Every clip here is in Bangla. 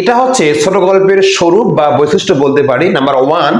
এটা হচ্ছে ছোট গল্পের স্বরূপ বা বৈশিষ্ট্য বলতে পারি। নাম্বার ওয়ান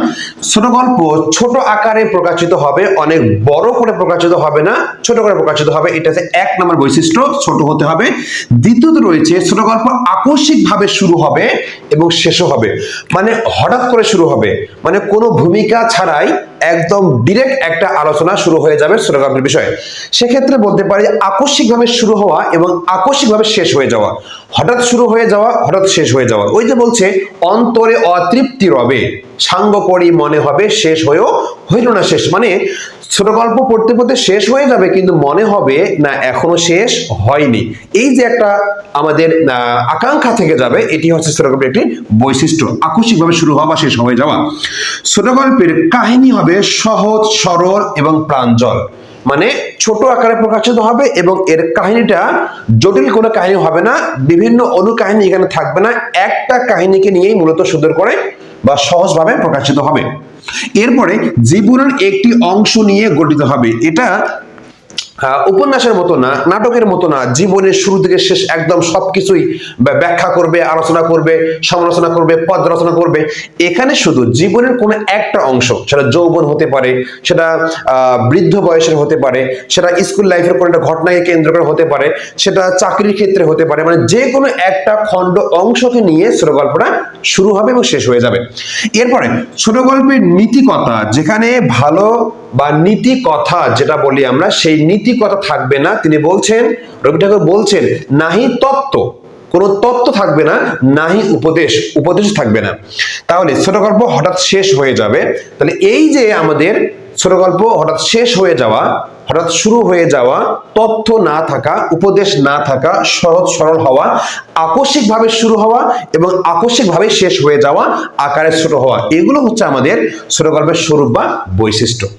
ছোট গল্প ছোট আকারে প্রকাশিত হবে, অনেক বড় করে প্রকাশিত হবে না, ছোট করে প্রকাশিত হবে। এটা হচ্ছে এক নম্বর বৈশিষ্ট্য, ছোট হতে হবে। দ্বিতীয়ত রয়েছে, ছোট গল্প আকস্মিক ভাবে শুরু হবে এবং শেষও হবে। মানে হঠাৎ করে শুরু হবে। মানে কোনো ভূমিকা ছাড়াই একদম ডিরেক্ট একটা আলোচনা শুরু হয়ে যাবে সুরকামের বিষয়ে। সেক্ষেত্রে বলতে পারি আকস্মিকভাবে শুরু হওয়া এবং আকস্মিকভাবে শেষ হয়ে যাওয়া। হঠাৎ শুরু হয়ে যাওয়া, হঠাৎ শেষ হয়ে যাওয়া। ওই যে বলছে, অন্তরে অতৃপ্তি রবে সাঙ্গ করি মনে হবে, শেষ হয়েও হইল না শেষ। মানে ছোট গল্প পড়তে পড়তে শেষ হয়ে যাবে, কিন্তু মনে হবে না এখনও শেষ হয়নি। এই যে একটা আমাদের আকাঙ্ক্ষা থেকে যাবে, এটি হচ্ছে ছোট গল্পের একটি বৈশিষ্ট্য। আকস্মিকভাবে শুরু হওয়া বা শেষ হয়ে যাওয়া। ছোট গল্পের কাহিনী হবে সহজ, সরল এবং প্রাঞ্জল। মানে ছোট আকারে প্রকাশিত হবে এবং এর কাহিনীটা জটিল কোনো কাহিনী হবে না, বিভিন্ন অনুকাহিনী এখানে থাকবে না। একটা কাহিনীকে নিয়েই মূলত সুন্দর করে বা সহজভাবে প্রকাশিত হবে। এরপরে জীবনের একটি অংশ নিয়ে গঠিত হবে। এটা উপন্যাসের মতো না, নাটকের মতো না, জীবনের শুরু থেকে শেষ একদম সবকিছুই ব্যা- ব্যাখ্যা করবে, আলোচনা করবে, সমালোচনা করবে, পদ রচনা করবে। এখানে শুধু জীবনের কোনো একটা অংশ, সেটা যৌবন হতে পারে, সেটা বৃদ্ধ বয়সের হতে পারে, সেটা স্কুল লাইফের কোনো একটা ঘটনাকে কেন্দ্র করে হতে পারে, সেটা চাকরির ক্ষেত্রে হতে পারে মানে যে কোনো একটা খণ্ড অংশকে নিয়ে ছোট গল্পটা শুরু হবে এবং শেষ হয়ে যাবে। এরপরে ছোট গল্পের নীতিকথা, যেখানে ভালো বা নীতি কথা যেটা বলি আমরা, সেই নীতি কথা থাকবে না। তিনি বলছেন, রবি ঠাকুর বলছেন, নাহি তত্ত্ব। কোনো তত্ত্ব থাকবে না, নাহি উপদেশ উপদেশ থাকবে না। তাহলে ছোট গল্প হঠাৎ শেষ হয়ে যাবে। তাহলে এই যে আমাদের ছোট গল্প হঠাৎ শেষ হয়ে যাওয়া, হঠাৎ শুরু হয়ে যাওয়া তথ্য না থাকা, উপদেশ না থাকা, সহজ সরল হওয়া, আকস্মিকভাবে শুরু হওয়া এবং আকস্মিকভাবে শেষ হয়ে যাওয়া, আকারে ছোট হওয়া, এগুলো হচ্ছে আমাদের ছোট গল্পের স্বরূপ বা বৈশিষ্ট্য।